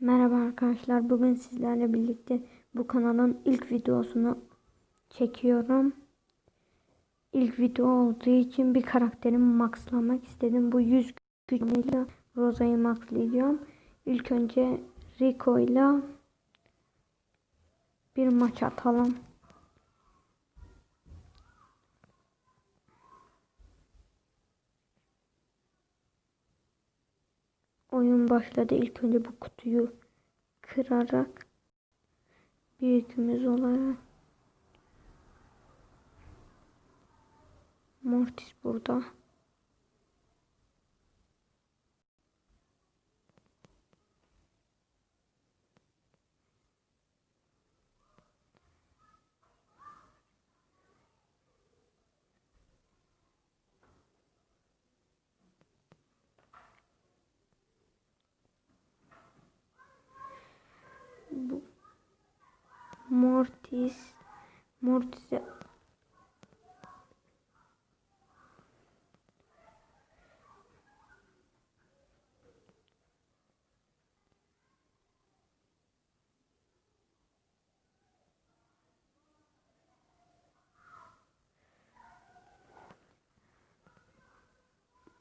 Merhaba arkadaşlar. Bugün sizlerle birlikte bu kanalın ilk videosunu çekiyorum. İlk video olduğu için bir karakterimi maxlamak istedim. Bu 100 gücüyle Rosa'yı maxlayacağım. İlk önce Rico ile bir maç atalım. Oyun başladı. İlk önce bu kutuyu kırarak bir yükümüz olarak Mortis burada. Bu Mortis. Mortis'e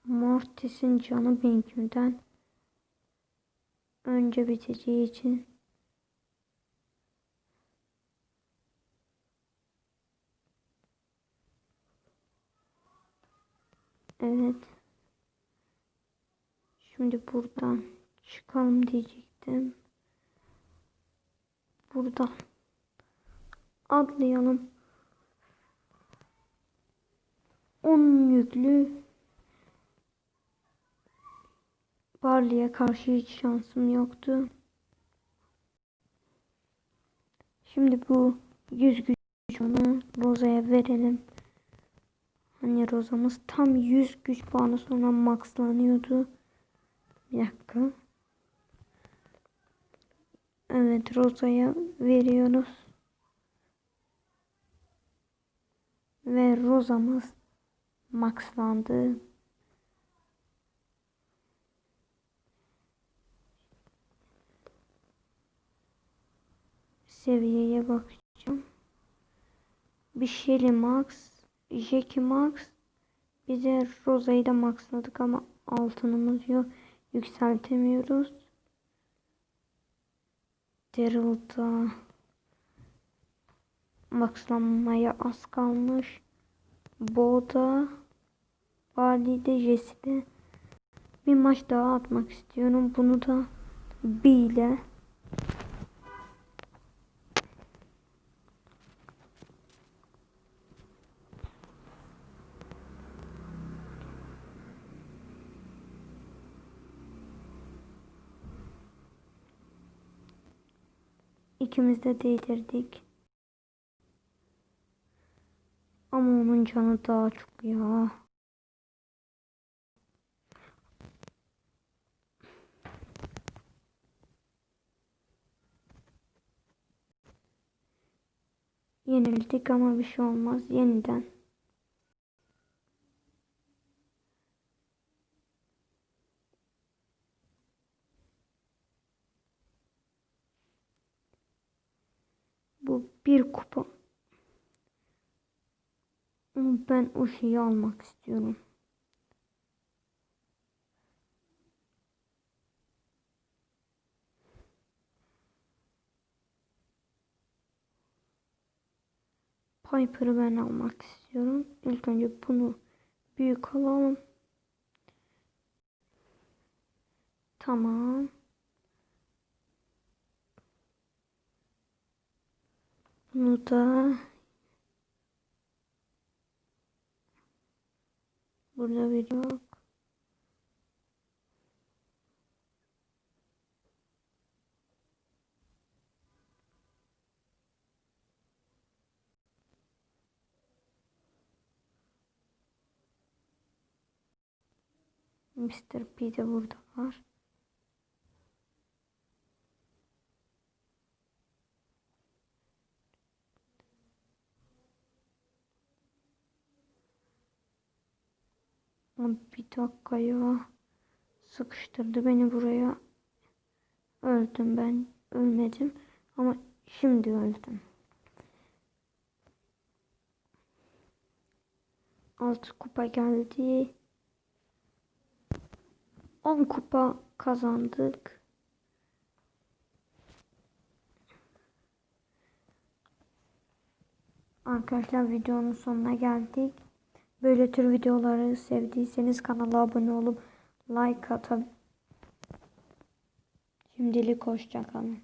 Mortis'in canı benimkinden önce biteceği için Evet. Şimdi buradan çıkalım diyecektim. Buradan atlayalım. 10 yüklü Barley'e karşı hiç şansım yoktu. Şimdi bu 100 gücünü Rosa'ya verelim. Hani Roza'mız tam 100 güç puanı sonra maxlanıyordu. Bir dakika. Evet Roza'ya veriyoruz. Ve Roza'mız maxlandı. Seviyeye bakacağım. Bir Shelly Max, Jackie Max, bir de Rosa'yı da maxladık ama altınımız yok. Yükseltemiyoruz. Daryl'da maxlanmaya az kalmış. Bo'da Bali'de Jesse'de bir maç daha atmak istiyorum. Bunu da B ile İkimiz de değdirdik. Ama onun canı daha çok ya. Yenildik ama bir şey olmaz. Yeniden. Bu bir. Ama Ben o şeyi almak istiyorum. Piper'ı ben almak istiyorum. İlk önce bunu büyük alalım. Tamam. Bunu da burada bir yok. Mr. P de burada var. Bir dakika ya. Sıkıştırdı beni buraya. öldüm ben. Ölmedim ama şimdi öldüm. Altı kupa geldi. 10 kupa kazandık. Arkadaşlar videonun sonuna geldik. Böyle tür videoları sevdiyseniz kanala abone olup like atın. Şimdilik hoşçakalın.